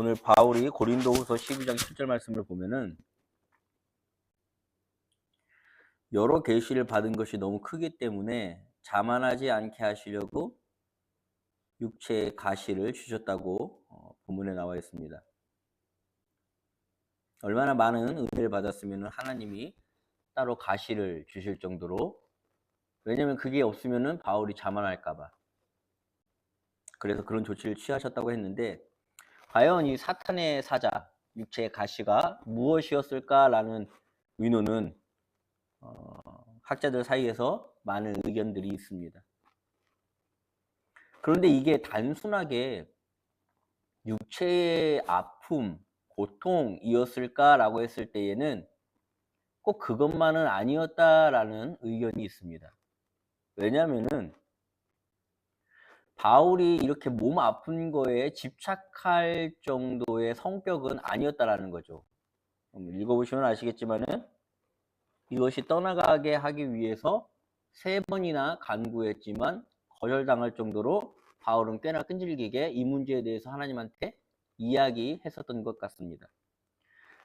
오늘 바울이 고린도후서 12장 7절 말씀을 보면은 여러 계시를 받은 것이 너무 크기 때문에 자만하지 않게 하시려고 육체의 가시를 주셨다고 어, 본문에 나와 있습니다. 얼마나 많은 은혜를 받았으면 하나님이 따로 가시를 주실 정도로 왜냐면 그게 없으면은 바울이 자만할까봐 그래서 그런 조치를 취하셨다고 했는데 과연 이 사탄의 사자 육체의 가시가 무엇이었을까라는 의논은 어, 학자들 사이에서 많은 의견들이 있습니다. 그런데 이게 단순하게 육체의 아픔, 고통이었을까라고 했을 때에는 꼭 그것만은 아니었다라는 의견이 있습니다. 왜냐하면은 바울이 이렇게 몸 아픈 거에 집착할 정도의 성격은 아니었다라는 거죠. 읽어보시면 아시겠지만은 이것이 떠나가게 하기 위해서 세 번이나 간구했지만 거절당할 정도로 바울은 꽤나 끈질기게 이 문제에 대해서 하나님한테 이야기했었던 것 같습니다.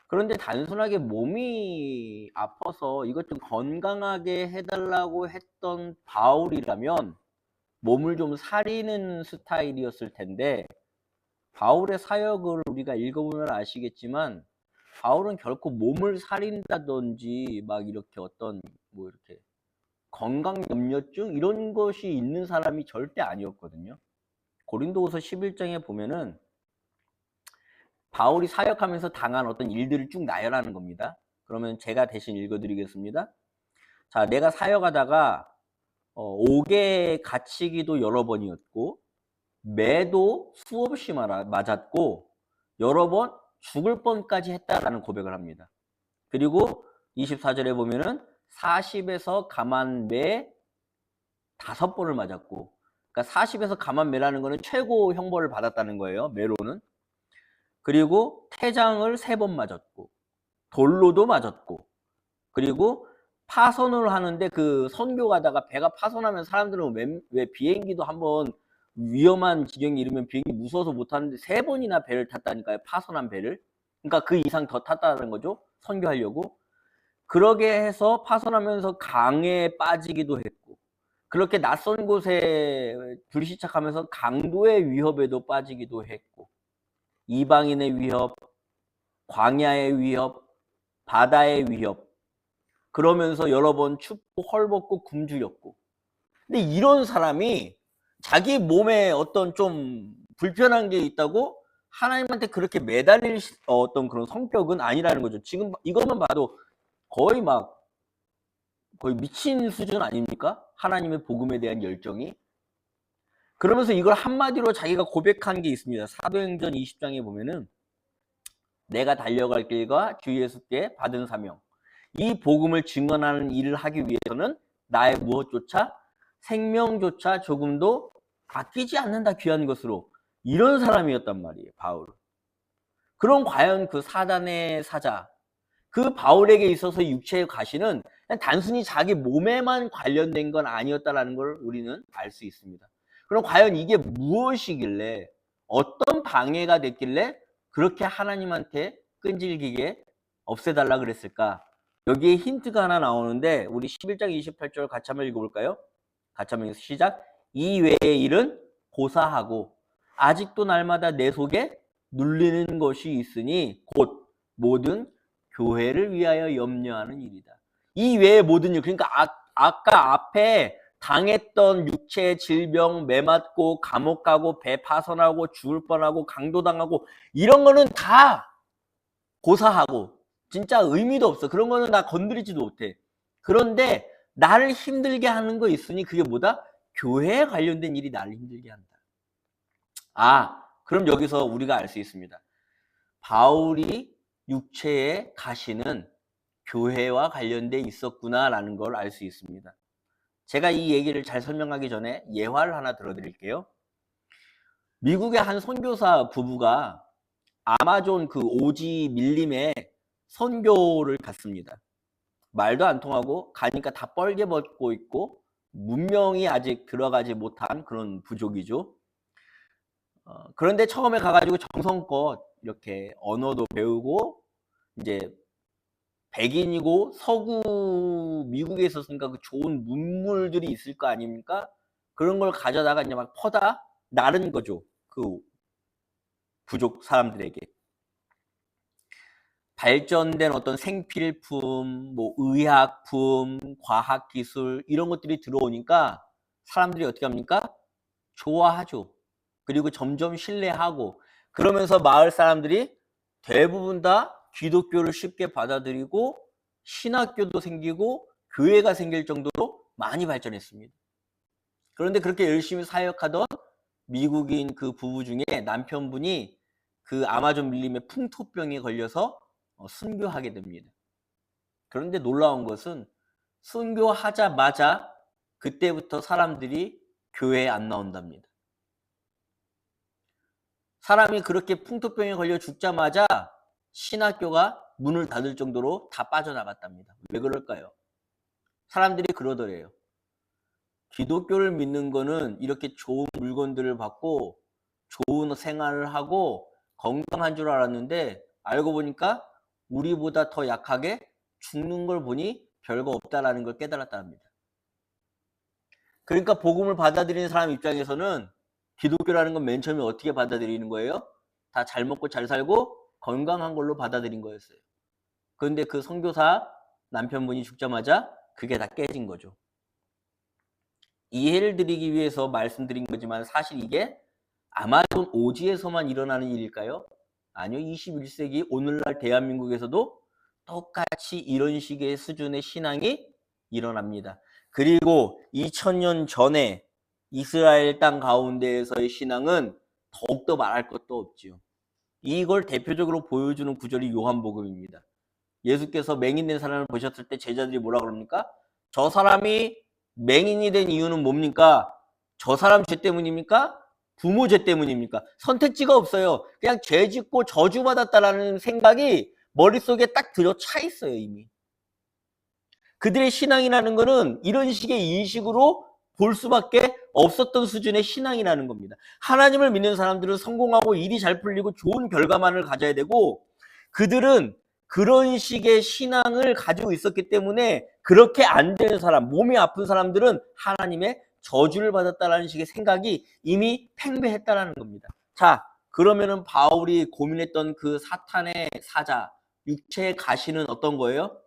그런데 단순하게 몸이 아파서 이것 좀 건강하게 해달라고 했던 바울이라면 몸을 좀 사리는 스타일이었을 텐데 바울의 사역을 우리가 읽어보면 아시겠지만 바울은 결코 몸을 사린다든지 막 이렇게 어떤 뭐 이렇게 건강 염려증 이런 것이 있는 사람이 절대 아니었거든요. 고린도후서 11장에 보면은 바울이 사역하면서 당한 어떤 일들을 쭉 나열하는 겁니다. 그러면 제가 대신 읽어드리겠습니다. 자, 내가 사역하다가 어, 옥에 갇히기도 여러 번이었고 매도 수없이 맞았고 여러 번 죽을 뻔까지 했다라는 고백을 합니다. 그리고 24절에 보면은 40에서 가만 매 다섯 번을 맞았고 그러니까 40에서 가만 매라는 거는 최고 형벌을 받았다는 거예요. 매로는. 그리고 태장을 세 번 맞았고 돌로도 맞았고 그리고 파선을 하는데 그 선교 가다가 배가 파손하면 사람들은 왜, 왜 비행기도 한번 위험한 지경에 이르면 비행기 무서워서 못 타는데 세 번이나 배를 탔다니까요. 파손한 배를. 그러니까 그 이상 더 탔다는 거죠. 선교하려고. 그러게 해서 파손하면서 강에 빠지기도 했고 그렇게 낯선 곳에 불시착하면서 강도의 위협에도 빠지기도 했고 이방인의 위협, 광야의 위협, 바다의 위협 그러면서 여러 번 춥고 헐벗고 굶주렸고 근데 이런 사람이 자기 몸에 어떤 좀 불편한 게 있다고 하나님한테 그렇게 매달릴 어떤 그런 성격은 아니라는 거죠. 지금 이것만 봐도 거의 막 거의 미친 수준 아닙니까? 하나님의 복음에 대한 열정이. 그러면서 이걸 한마디로 자기가 고백한 게 있습니다. 사도행전 20장에 보면은 내가 달려갈 길과 주 예수께 받은 사명. 이 복음을 증언하는 일을 하기 위해서는 나의 무엇조차 생명조차 조금도 아끼지 않는다 귀한 것으로 이런 사람이었단 말이에요. 바울. 그럼 과연 그 사단의 사자 그 바울에게 있어서 육체의 가시는 단순히 자기 몸에만 관련된 건 아니었다라는 걸 우리는 알 수 있습니다. 그럼 과연 이게 무엇이길래 어떤 방해가 됐길래 그렇게 하나님한테 끈질기게 없애달라 그랬을까? 여기에 힌트가 하나 나오는데 우리 11장 28절 같이 한번 읽어볼까요? 같이 한번 시작. 이 외의 일은 고사하고 아직도 날마다 내 속에 눌리는 것이 있으니 곧 모든 교회를 위하여 염려하는 일이다. 이 외의 모든 일, 그러니까 아, 아까 앞에 당했던 육체 질병, 매 맞고 감옥 가고 배 파손하고 죽을 뻔하고 강도 당하고 이런 거는 다 고사하고 진짜 의미도 없어. 그런 거는 나 건드리지도 못해. 그런데 나를 힘들게 하는 거 있으니 그게 뭐다? 교회에 관련된 일이 나를 힘들게 한다. 아, 그럼 여기서 우리가 알 수 있습니다. 바울이 육체의 가시는 교회와 관련돼 있었구나라는 걸 알 수 있습니다. 제가 이 얘기를 잘 설명하기 전에 예화를 하나 들어드릴게요. 미국의 한 선교사 부부가 아마존 그 오지 밀림에 선교를 갔습니다. 말도 안 통하고 가니까 다 뻘게 벗고 있고 문명이 아직 들어가지 못한 그런 부족이죠. 어, 그런데 처음에 가가지고 정성껏 이렇게 언어도 배우고 이제 백인이고 서구 미국에 있었으니까 그 좋은 문물들이 있을 거 아닙니까? 그런 걸 가져다가 이제 막 퍼다 나른 거죠. 그 부족 사람들에게. 발전된 어떤 생필품, 뭐 의약품, 과학기술 이런 것들이 들어오니까 사람들이 어떻게 합니까? 좋아하죠. 그리고 점점 신뢰하고 그러면서 마을 사람들이 대부분 다 기독교를 쉽게 받아들이고 신학교도 생기고 교회가 생길 정도로 많이 발전했습니다. 그런데 그렇게 열심히 사역하던 미국인 그 부부 중에 남편분이 그 아마존 밀림의 풍토병에 걸려서 어, 순교하게 됩니다. 그런데 놀라운 것은 순교하자마자 그때부터 사람들이 교회에 안 나온답니다. 사람이 그렇게 풍토병에 걸려 죽자마자 신학교가 문을 닫을 정도로 다 빠져나갔답니다. 왜 그럴까요? 사람들이 그러더래요. 기독교를 믿는 거는 이렇게 좋은 물건들을 받고 좋은 생활을 하고 건강한 줄 알았는데 알고 보니까 우리보다 더 약하게 죽는 걸 보니 별거 없다라는 걸 깨달았다 합니다. 그러니까 복음을 받아들이는 사람 입장에서는 기독교라는 건 맨 처음에 어떻게 받아들이는 거예요? 다 잘 먹고 잘 살고 건강한 걸로 받아들인 거였어요. 그런데 그 선교사 남편분이 죽자마자 그게 다 깨진 거죠. 이해를 드리기 위해서 말씀드린 거지만 사실 이게 아마존 오지에서만 일어나는 일일까요? 아니요. 21세기 오늘날 대한민국에서도 똑같이 이런 식의 수준의 신앙이 일어납니다. 그리고 2000년 전에 이스라엘 땅 가운데에서의 신앙은 더욱더 말할 것도 없지요. 이걸 대표적으로 보여주는 구절이 요한복음입니다. 예수께서 맹인된 사람을 보셨을 때 제자들이 뭐라 그럽니까? 저 사람이 맹인이 된 이유는 뭡니까? 저 사람 죄 때문입니까? 부모 죄 때문입니까? 선택지가 없어요. 그냥 죄 짓고 저주받았다라는 생각이 머릿속에 딱 들어차 있어요, 이미. 그들의 신앙이라는 것은 이런 식의 인식으로 볼 수밖에 없었던 수준의 신앙이라는 겁니다. 하나님을 믿는 사람들은 성공하고 일이 잘 풀리고 좋은 결과만을 가져야 되고 그들은 그런 식의 신앙을 가지고 있었기 때문에 그렇게 안 되는 사람, 몸이 아픈 사람들은 하나님의 저주를 받았다라는 식의 생각이 이미 팽배했다라는 겁니다. 자, 그러면은 바울이 고민했던 그 사탄의 사자, 육체의 가시는 어떤 거예요?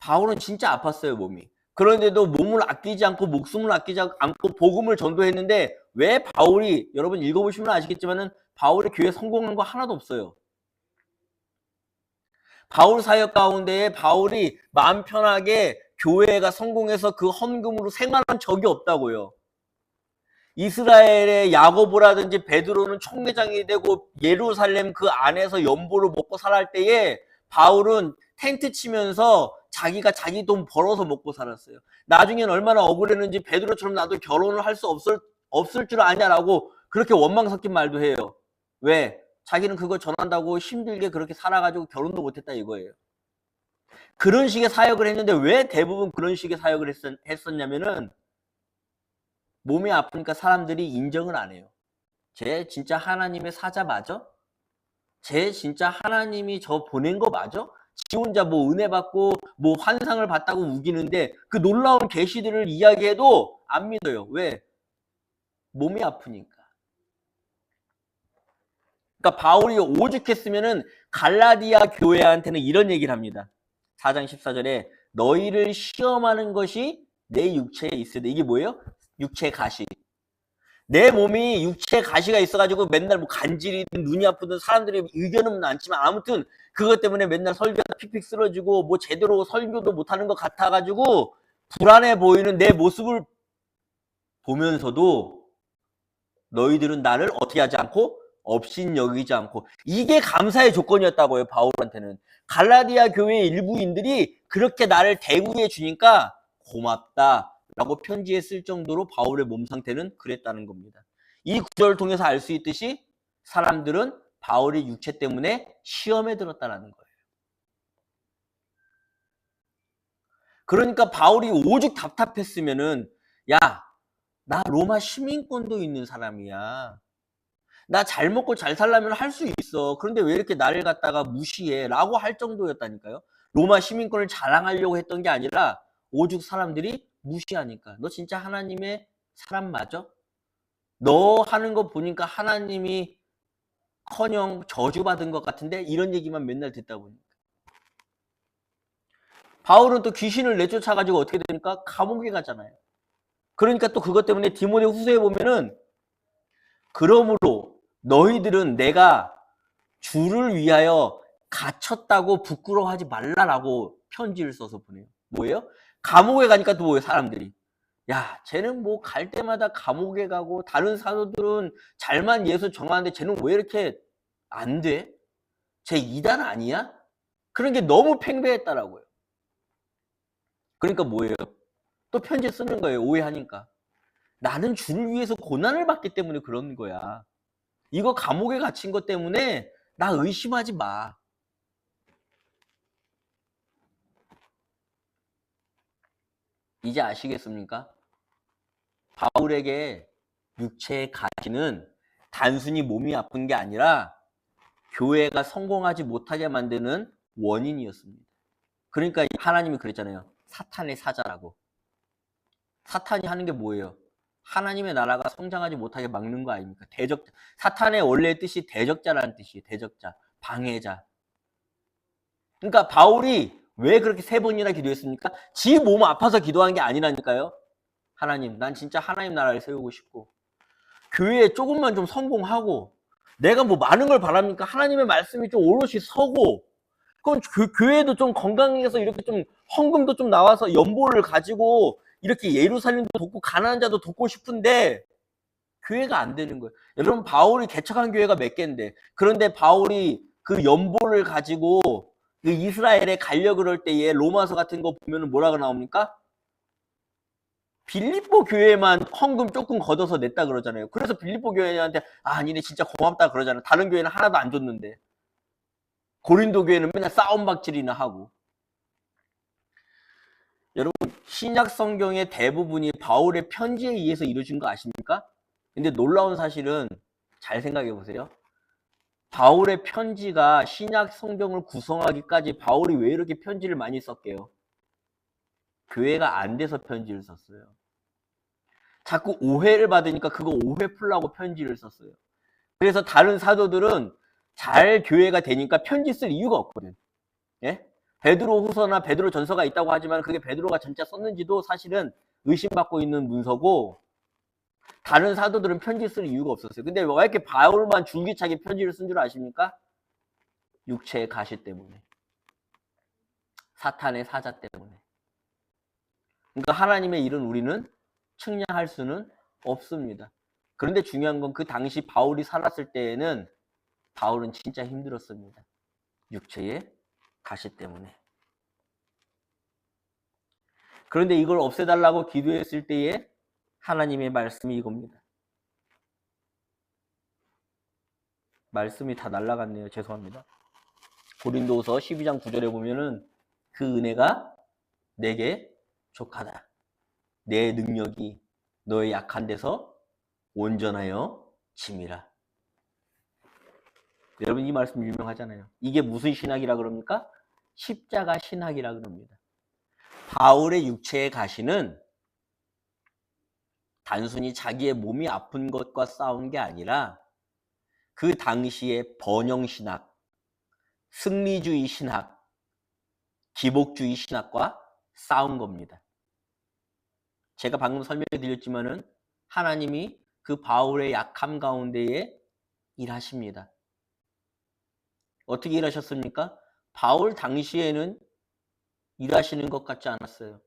바울은 진짜 아팠어요, 몸이. 그런데도 몸을 아끼지 않고 목숨을 아끼지 않고 복음을 전도했는데 왜 바울이 여러분 읽어보시면 아시겠지만은 바울의 교회 성공한 거 하나도 없어요. 바울 사역 가운데에 바울이 마음 편하게 교회가 성공해서 그 헌금으로 생활한 적이 없다고요. 이스라엘의 야고보라든지 베드로는 총회장이 되고 예루살렘 그 안에서 연보를 먹고 살할 때에 바울은 텐트 치면서 자기가 자기 돈 벌어서 먹고 살았어요. 나중엔 얼마나 억울했는지 베드로처럼 나도 결혼을 할 수 없을 없을 줄 아냐라고 그렇게 원망 섞인 말도 해요. 왜? 자기는 그거 전한다고 힘들게 그렇게 살아가지고 결혼도 못했다 이거예요. 그런 식의 사역을 했는데 왜 대부분 그런 식의 사역을 했었, 했었냐면은 몸이 아프니까 사람들이 인정을 안 해요. 쟤 진짜 하나님의 사자 맞아? 쟤 진짜 하나님이 저 보낸 거 맞아? 지 혼자 뭐 은혜 받고 뭐 환상을 봤다고 우기는데 그 놀라운 계시들을 이야기해도 안 믿어요. 왜? 몸이 아프니까. 그러니까 바울이 오죽했으면은 갈라디아 교회한테는 이런 얘기를 합니다. 4장 14절에 너희를 시험하는 것이 내 육체에 있으되 이게 뭐예요? 육체 가시. 내 몸이 육체 가시가 있어가지고 맨날 뭐 간질이든 눈이 아프든 사람들이 의견은 많지만 아무튼 그것 때문에 맨날 설교하다 픽픽 쓰러지고 뭐 제대로 설교도 못하는 것 같아가지고 불안해 보이는 내 모습을 보면서도 너희들은 나를 어떻게 하지 않고 없인 여기지 않고 이게 감사의 조건이었다고요 바울한테는 갈라디아 교회의 일부인들이 그렇게 나를 대우해 주니까 고맙다 라고 편지에 쓸 정도로 바울의 몸 상태는 그랬다는 겁니다. 이 구절을 통해서 알 수 있듯이 사람들은 바울의 육체 때문에 시험에 들었다는 거예요. 그러니까 바울이 오죽 답답했으면은 야, 나 로마 시민권도 있는 사람이야. 나 잘 먹고 잘 살려면 할 수 있어. 그런데 왜 이렇게 나를 갖다가 무시해? 라고 할 정도였다니까요. 로마 시민권을 자랑하려고 했던 게 아니라 오죽 사람들이 무시하니까. 너 진짜 하나님의 사람 맞아? 너 하는 거 보니까 하나님이 커녕 저주받은 것 같은데 이런 얘기만 맨날 듣다 보니까. 바울은 또 귀신을 내쫓아가지고 어떻게 됩니까? 감옥에 가잖아요. 그러니까 또 그것 때문에 디모데 후서에 보면은 그러므로 너희들은 내가 주를 위하여 갇혔다고 부끄러워하지 말라라고 편지를 써서 보내요. 뭐예요? 감옥에 가니까 또 뭐예요? 사람들이. 야, 쟤는 뭐 갈 때마다 감옥에 가고 다른 사도들은 잘만 예수 정하는데 쟤는 왜 이렇게 안 돼? 쟤 이단 아니야? 그런 게 너무 팽배했다라고요. 그러니까 뭐예요? 또 편지 쓰는 거예요. 오해하니까. 나는 주를 위해서 고난을 받기 때문에 그런 거야. 이거 감옥에 갇힌 것 때문에 나 의심하지 마. 이제 아시겠습니까? 바울에게 육체의 가시는 단순히 몸이 아픈 게 아니라 교회가 성공하지 못하게 만드는 원인이었습니다. 그러니까 하나님이 그랬잖아요. 사탄의 사자라고. 사탄이 하는 게 뭐예요? 하나님의 나라가 성장하지 못하게 막는 거 아닙니까? 대적 사탄의 원래 뜻이 대적자라는 뜻이에요. 대적자, 방해자. 그러니까 바울이 왜 그렇게 세 번이나 기도했습니까? 지 몸 아파서 기도한 게 아니라니까요. 하나님, 난 진짜 하나님 나라를 세우고 싶고 교회에 조금만 좀 성공하고 내가 뭐 많은 걸 바랍니까? 하나님의 말씀이 좀 오롯이 서고 그럼 교, 회도 좀 건강해서 이렇게 좀 헌금도 좀 나와서 연보를 가지고 이렇게 예루살렘도 돕고 가난한 자도 돕고 싶은데 교회가 안 되는 거예요. 여러분 바울이 개척한 교회가 몇 개인데 그런데 바울이 그 연보를 가지고 그 이스라엘에 가려 그럴 때에 로마서 같은 거 보면은 뭐라고 나옵니까? 빌립보 교회만 헌금 조금 걷어서 냈다 그러잖아요. 그래서 빌립보 교회한테 아, 니네 진짜 고맙다 그러잖아요. 다른 교회는 하나도 안 줬는데. 고린도 교회는 맨날 싸움박질이나 하고. 여러분, 신약 성경의 대부분이 바울의 편지에 의해서 이루어진 거 아십니까? 근데 놀라운 사실은 잘 생각해 보세요. 바울의 편지가 신약 성경을 구성하기까지 바울이 왜 이렇게 편지를 많이 썼게요? 교회가 안 돼서 편지를 썼어요. 자꾸 오해를 받으니까 그거 오해 풀라고 편지를 썼어요. 그래서 다른 사도들은 잘 교회가 되니까 편지 쓸 이유가 없거든. 예? 베드로 후서나 베드로 전서가 있다고 하지만 그게 베드로가 진짜 썼는지도 사실은 의심받고 있는 문서고 다른 사도들은 편지 쓸 이유가 없었어요. 근데 왜 이렇게 바울만 줄기차게 편지를 쓴 줄 아십니까? 육체의 가시 때문에. 사탄의 사자 때문에. 그러니까 하나님의 일은 우리는 측량할 수는 없습니다. 그런데 중요한 건 그 당시 바울이 살았을 때에는 바울은 진짜 힘들었습니다. 육체의 가시 때문에. 그런데 이걸 없애달라고 기도했을 때에 하나님의 말씀이 이겁니다. 말씀이 다 날라갔네요. 죄송합니다. 고린도서 12장 9절에 보면은 그 은혜가 내게 족하다. 내 능력이 너의 약한 데서 온전하여 짐이라. 여러분 이 말씀 유명하잖아요. 이게 무슨 신학이라 그럽니까? 십자가 신학이라 그럽니다. 바울의 육체의 가시는 단순히 자기의 몸이 아픈 것과 싸운 게 아니라 그 당시의 번영 신학, 승리주의 신학, 기복주의 신학과 싸운 겁니다. 제가 방금 설명해 드렸지만은 하나님이 그 바울의 약함 가운데에 일하십니다. 어떻게 일하셨습니까? 바울 당시에는 일하시는 것 같지 않았어요.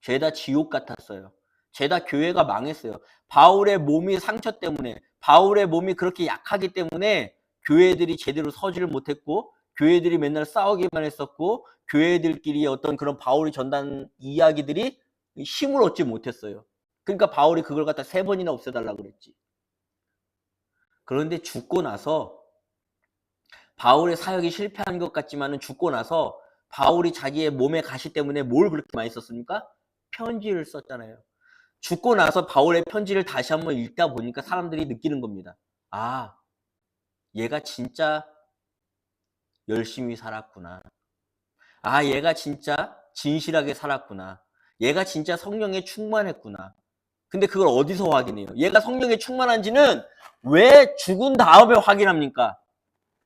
죄다 지옥 같았어요. 죄다 교회가 망했어요. 바울의 몸이 상처 때문에, 바울의 몸이 그렇게 약하기 때문에 교회들이 제대로 서지를 못했고, 교회들이 맨날 싸우기만 했었고, 교회들끼리 어떤 그런 바울이 전단 이야기들이 힘을 얻지 못했어요. 그러니까 바울이 그걸 갖다 세 번이나 없애달라고 그랬지. 그런데 죽고 나서 바울의 사역이 실패한 것 같지만은 죽고 나서 바울이 자기의 몸의 가시 때문에 뭘 그렇게 많이 썼습니까? 편지를 썼잖아요. 죽고 나서 바울의 편지를 다시 한번 읽다 보니까 사람들이 느끼는 겁니다. 아, 얘가 진짜 열심히 살았구나. 아, 얘가 진짜 진실하게 살았구나. 얘가 진짜 성령에 충만했구나. 근데 그걸 어디서 확인해요? 얘가 성령에 충만한지는 왜 죽은 다음에 확인합니까?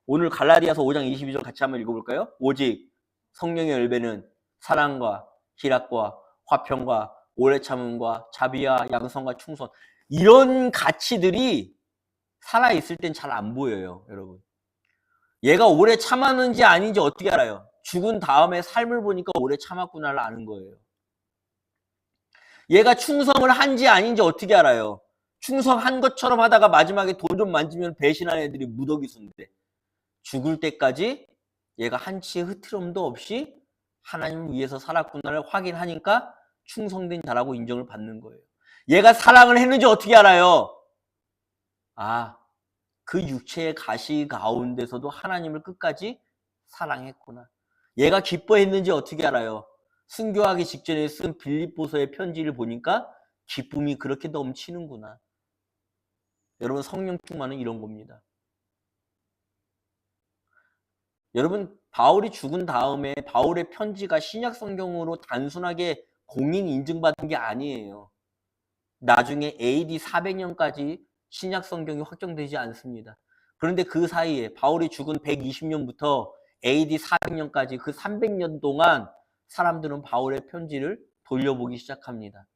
오늘 갈라디아서 5장 22절 같이 한번 읽어볼까요? 오직 성령의 열배는 사랑과 희락과 화평과 오래 참음과 자비와 양성과 충성 이런 가치들이 살아 있을 땐 잘 안 보여요, 여러분. 얘가 오래 참았는지 아닌지 어떻게 알아요? 죽은 다음에 삶을 보니까 오래 참았구나를 아는 거예요. 얘가 충성을 한지 아닌지 어떻게 알아요? 충성한 것처럼 하다가 마지막에 돈 좀 만지면 배신한 애들이 무더기 순대. 죽을 때까지 얘가 한치의 흐트럼도 없이 하나님을 위해서 살았구나를 확인하니까 충성된 자라고 인정을 받는 거예요. 얘가 사랑을 했는지 어떻게 알아요? 아, 그 육체의 가시 가운데서도 하나님을 끝까지 사랑했구나. 얘가 기뻐했는지 어떻게 알아요? 순교하기 직전에 쓴 빌립보서의 편지를 보니까 기쁨이 그렇게 넘치는구나. 여러분 성령 충만은 이런 겁니다. 여러분 바울이 죽은 다음에 바울의 편지가 신약 성경으로 단순하게 공인 인증받은 게 아니에요. 나중에 AD 400년까지 신약 성경이 확정되지 않습니다. 그런데 그 사이에 바울이 죽은 120년부터 AD 400년까지 그 300년 동안 사람들은 바울의 편지를 돌려보기 시작합니다.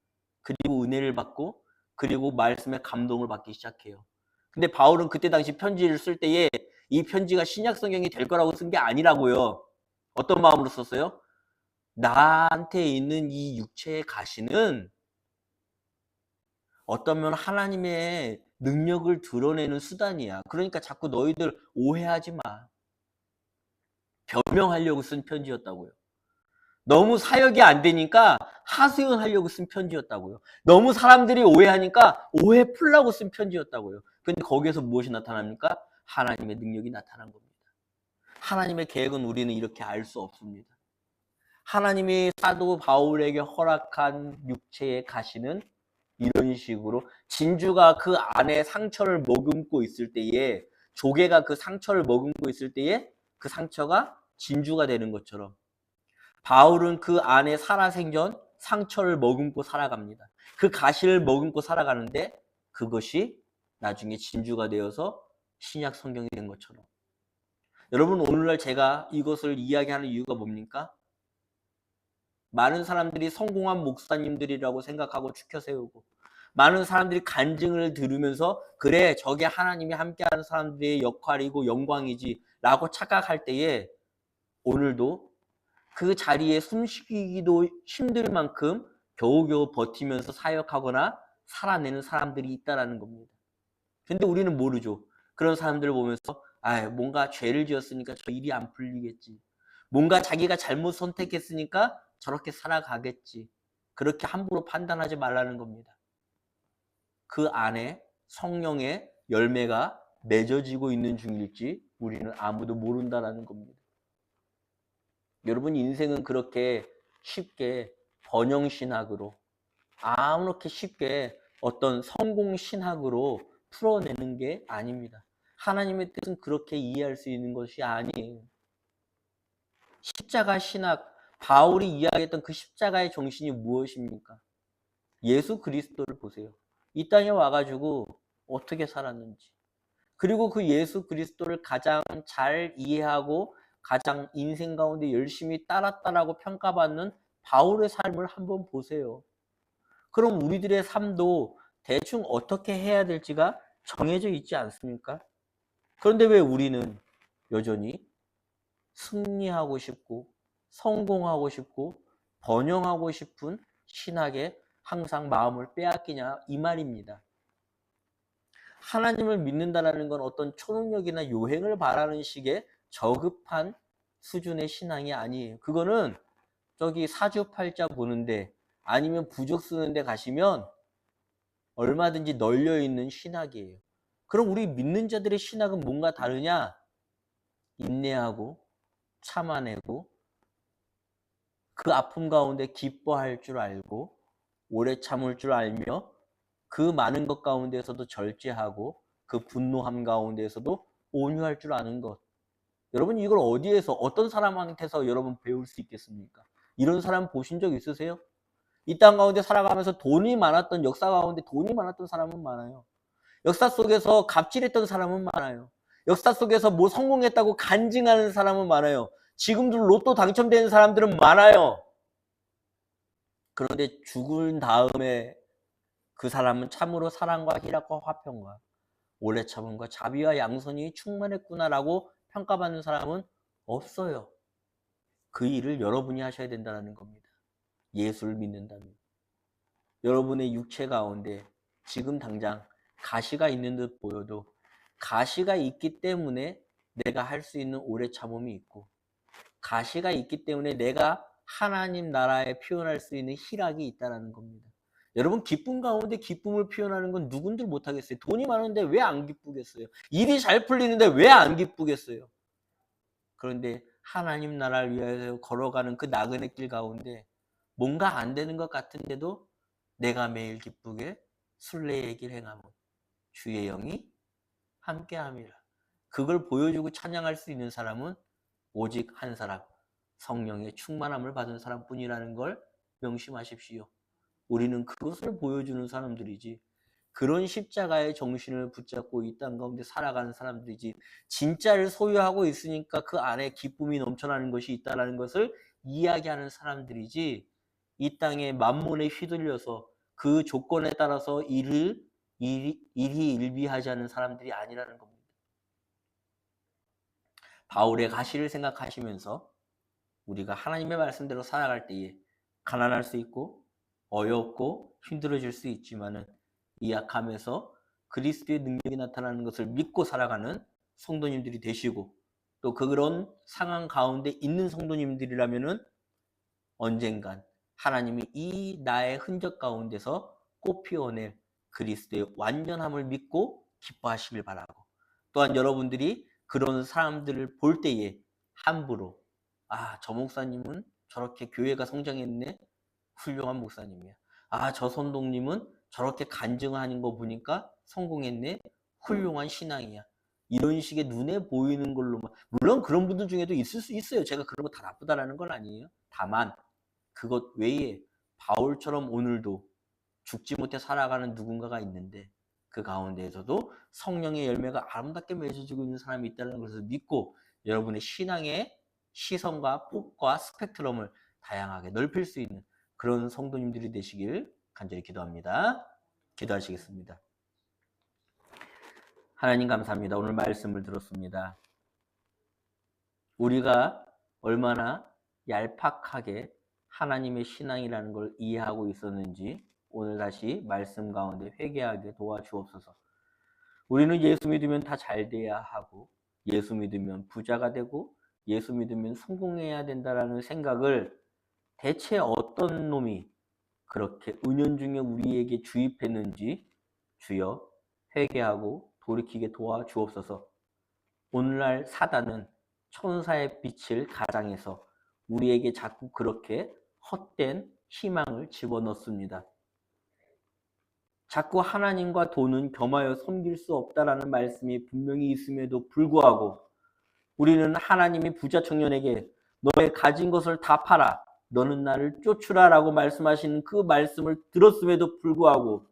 그리고 은혜를 받고 그리고 말씀의 감동을 받기 시작해요. 근데 바울은 그때 당시 편지를 쓸 때에 이 편지가 신약 성경이 될 거라고 쓴 게 아니라고요. 어떤 마음으로 썼어요? 나한테 있는 이 육체의 가시는 어떠면 하나님의 능력을 드러내는 수단이야. 그러니까 자꾸 너희들 오해하지 마. 변명하려고 쓴 편지였다고요. 너무 사역이 안 되니까 하소연하려고 쓴 편지였다고요. 너무 사람들이 오해하니까 오해 풀라고 쓴 편지였다고요. 근데 거기에서 무엇이 나타납니까? 하나님의 능력이 나타난 겁니다. 하나님의 계획은 우리는 이렇게 알 수 없습니다. 하나님이 사도 바울에게 허락한 육체의 가시는 이런 식으로 진주가 그 안에 상처를 머금고 있을 때에 조개가 그 상처를 머금고 있을 때에 그 상처가 진주가 되는 것처럼 바울은 그 안에 살아생전 상처를 머금고 살아갑니다. 그 가시를 머금고 살아가는데 그것이 나중에 진주가 되어서 신약 성경이 된 것처럼. 여러분 오늘날 제가 이것을 이야기하는 이유가 뭡니까? 많은 사람들이 성공한 목사님들이라고 생각하고 추켜 세우고 많은 사람들이 간증을 들으면서 그래 저게 하나님이 함께하는 사람들의 역할이고 영광이지 라고 착각할 때에 오늘도 그 자리에 숨쉬기도 힘들 만큼 겨우겨우 버티면서 사역하거나 살아내는 사람들이 있다라는 겁니다. 근데 우리는 모르죠. 그런 사람들을 보면서 아, 뭔가 죄를 지었으니까 저 일이 안 풀리겠지. 뭔가 자기가 잘못 선택했으니까 저렇게 살아가겠지. 그렇게 함부로 판단하지 말라는 겁니다. 그 안에 성령의 열매가 맺어지고 있는 중일지 우리는 아무도 모른다라는 겁니다. 여러분 인생은 그렇게 쉽게 번영 신학으로 아무렇게 쉽게 어떤 성공 신학으로 풀어내는 게 아닙니다. 하나님의 뜻은 그렇게 이해할 수 있는 것이 아니에요. 십자가 신학, 바울이 이야기했던 그 십자가의 정신이 무엇입니까? 예수 그리스도를 보세요. 이 땅에 와가지고 어떻게 살았는지. 그리고 그 예수 그리스도를 가장 잘 이해하고 가장 인생 가운데 열심히 따랐다라고 평가받는 바울의 삶을 한번 보세요. 그럼 우리들의 삶도 대충 어떻게 해야 될지가 정해져 있지 않습니까? 그런데 왜 우리는 여전히 승리하고 싶고 성공하고 싶고 번영하고 싶은 신학에 항상 마음을 빼앗기냐 이 말입니다. 하나님을 믿는다라는 건 어떤 초능력이나 요행을 바라는 식의 저급한 수준의 신앙이 아니에요. 그거는 저기 사주팔자 보는데 아니면 부족 쓰는데 가시면 얼마든지 널려 있는 신학이에요. 그럼 우리 믿는 자들의 신학은 뭔가 다르냐? 인내하고 참아내고 그 아픔 가운데 기뻐할 줄 알고 오래 참을 줄 알며 그 많은 것 가운데서도 절제하고 그 분노함 가운데서도 온유할 줄 아는 것. 여러분 이걸 어디에서 어떤 사람한테서 여러분 배울 수 있겠습니까? 이런 사람 보신 적 있으세요? 이 땅 가운데 살아가면서 돈이 많았던 역사 가운데 돈이 많았던 사람은 많아요. 역사 속에서 갑질했던 사람은 많아요. 역사 속에서 뭐 성공했다고 간증하는 사람은 많아요. 지금도 로또 당첨되는 사람들은 많아요. 그런데 죽은 다음에 그 사람은 참으로 사랑과 희락과 화평과 오래 참음과 자비와 양선이 충만했구나라고 평가받는 사람은 없어요. 그 일을 여러분이 하셔야 된다는 겁니다. 예수를 믿는다면. 여러분의 육체 가운데 지금 당장 가시가 있는 듯 보여도 가시가 있기 때문에 내가 할 수 있는 오래 참음이 있고 가시가 있기 때문에 내가 하나님 나라에 표현할 수 있는 희락이 있다는 겁니다. 여러분 기쁨 가운데 기쁨을 표현하는 건 누군들 못 하겠어요. 돈이 많은데 왜 안 기쁘겠어요? 일이 잘 풀리는데 왜 안 기쁘겠어요? 그런데 하나님 나라를 위하여 걸어가는 그 나그네 길 가운데 뭔가 안 되는 것 같은데도 내가 매일 기쁘게 순례의 길 행함은 주의 영이 함께함이라. 그걸 보여주고 찬양할 수 있는 사람은 오직 한 사람, 성령의 충만함을 받은 사람뿐이라는 걸 명심하십시오. 우리는 그것을 보여주는 사람들이지 그런 십자가의 정신을 붙잡고 이 땅 가운데 살아가는 사람들이지 진짜를 소유하고 있으니까 그 안에 기쁨이 넘쳐나는 것이 있다는 것을 이야기하는 사람들이지 이 땅에 만몬에 휘둘려서 그 조건에 따라서 일을 일이, 일비하지 않는 사람들이 아니라는 겁니다. 바울의 가시를 생각하시면서 우리가 하나님의 말씀대로 살아갈 때에 가난할 수 있고 어렵고 힘들어질 수 있지만은 이 약함에서 그리스도의 능력이 나타나는 것을 믿고 살아가는 성도님들이 되시고 또 그런 상황 가운데 있는 성도님들이라면은 언젠간 하나님이 이 나의 흔적 가운데서 꽃피워낼 그리스도의 완전함을 믿고 기뻐하시길 바라고. 또한 여러분들이 그런 사람들을 볼 때에 함부로 아 저 목사님은 저렇게 교회가 성장했네? 훌륭한 목사님이야. 아 저 선동님은 저렇게 간증하는 거 보니까 성공했네? 훌륭한 신앙이야. 이런 식의 눈에 보이는 걸로만. 물론 그런 분들 중에도 있을 수 있어요. 제가 그런 거 다 나쁘다라는 건 아니에요. 다만 그것 외에 바울처럼 오늘도 죽지 못해 살아가는 누군가가 있는데 그 가운데에서도 성령의 열매가 아름답게 맺어지고 있는 사람이 있다는 것을 믿고 여러분의 신앙의 시선과 폭과 스펙트럼을 다양하게 넓힐 수 있는 그런 성도님들이 되시길 간절히 기도합니다. 기도하시겠습니다. 하나님 감사합니다. 오늘 말씀을 들었습니다. 우리가 얼마나 얄팍하게 하나님의 신앙이라는 걸 이해하고 있었는지 오늘 다시 말씀 가운데 회개하게 도와주옵소서. 우리는 예수 믿으면 다 잘 돼야 하고 예수 믿으면 부자가 되고 예수 믿으면 성공해야 된다라는 생각을 대체 어떤 놈이 그렇게 은연중에 우리에게 주입했는지 주여 회개하고 돌이키게 도와주옵소서. 오늘날 사단은 천사의 빛을 가장해서 우리에게 자꾸 그렇게 헛된 희망을 집어넣습니다. 자꾸 하나님과 돈은 겸하여 섬길 수 없다라는 말씀이 분명히 있음에도 불구하고 우리는 하나님이 부자 청년에게 너의 가진 것을 다 팔아 너는 나를 쫓으라라고 말씀하시는 그 말씀을 들었음에도 불구하고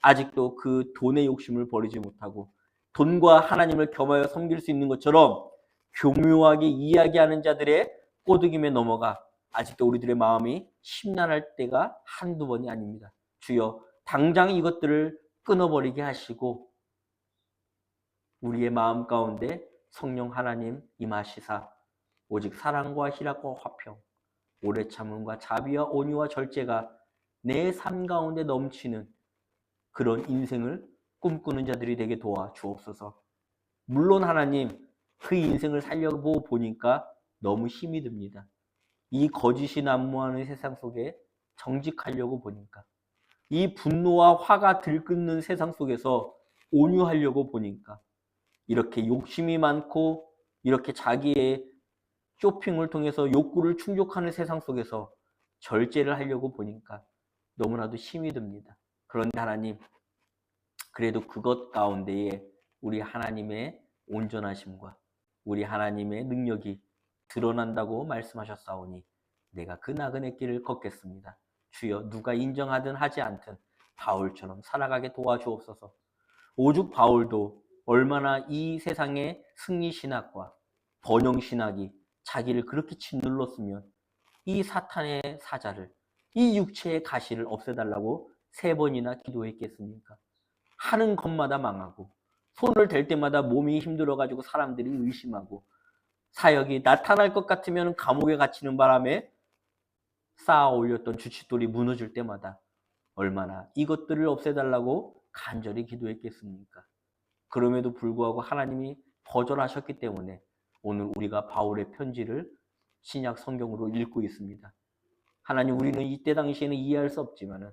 아직도 그 돈의 욕심을 버리지 못하고 돈과 하나님을 겸하여 섬길 수 있는 것처럼 교묘하게 이야기하는 자들의 꼬드김에 넘어가 아직도 우리들의 마음이 심란할 때가 한두 번이 아닙니다. 주여 당장 이것들을 끊어버리게 하시고 우리의 마음 가운데 성령 하나님 임하시사 오직 사랑과 희락과 화평, 오래 참음과 자비와 온유와 절제가 내 삶 가운데 넘치는 그런 인생을 꿈꾸는 자들이 되게 도와 주옵소서. 물론 하나님 그 인생을 살려고 보니까 너무 힘이 듭니다. 이 거짓이 난무하는 세상 속에 정직하려고 보니까 이 분노와 화가 들끓는 세상 속에서 온유하려고 보니까 이렇게 욕심이 많고 이렇게 자기의 쇼핑을 통해서 욕구를 충족하는 세상 속에서 절제를 하려고 보니까 너무나도 힘이 듭니다. 그런데 하나님, 그래도 그것 가운데에 우리 하나님의 온전하심과 우리 하나님의 능력이 드러난다고 말씀하셨사오니 내가 그 나그네 길을 걷겠습니다. 주여 누가 인정하든 하지 않든 바울처럼 살아가게 도와주옵소서. 오죽 바울도 얼마나 이 세상의 승리 신학과 번영 신학이 자기를 그렇게 짓눌렀으면 이 사탄의 사자를 이 육체의 가시를 없애달라고 세 번이나 기도했겠습니까? 하는 것마다 망하고 손을 댈 때마다 몸이 힘들어가지고 사람들이 의심하고 사역이 나타날 것 같으면 감옥에 갇히는 바람에 쌓아 올렸던 주춧돌이 무너질 때마다 얼마나 이것들을 없애달라고 간절히 기도했겠습니까? 그럼에도 불구하고 하나님이 거절하셨기 때문에 오늘 우리가 바울의 편지를 신약 성경으로 읽고 있습니다. 하나님 우리는 이때 당시에는 이해할 수 없지만은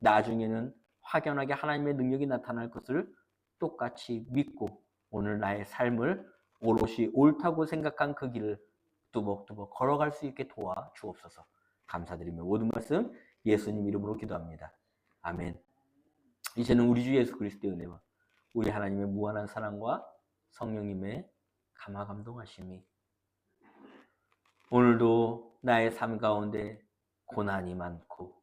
나중에는 확연하게 하나님의 능력이 나타날 것을 똑같이 믿고 오늘 나의 삶을 오롯이 옳다고 생각한 그 길을 뚜벅뚜벅 걸어갈 수 있게 도와 주옵소서. 감사드리며 모든 말씀 예수님 이름으로 기도합니다. 아멘. 이제는 우리 주 예수 그리스도의 은혜와 우리 하나님의 무한한 사랑과 성령님의 감화 감동하심이 오늘도 나의 삶 가운데 고난이 많고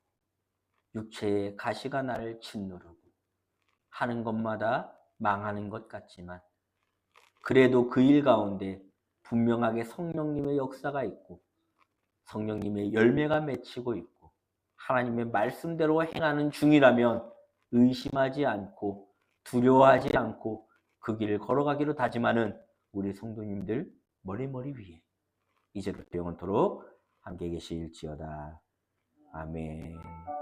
육체의 가시가 나를 짓누르고 하는 것마다 망하는 것 같지만 그래도 그 일 가운데 분명하게 성령님의 역사가 있고 성령님의 열매가 맺히고 있고 하나님의 말씀대로 행하는 중이라면 의심하지 않고 두려워하지 않고 그 길을 걸어가기로 다짐하는 우리 성도님들 머리머리 위에 이제부터 영원토록 함께 계실지어다. 아멘.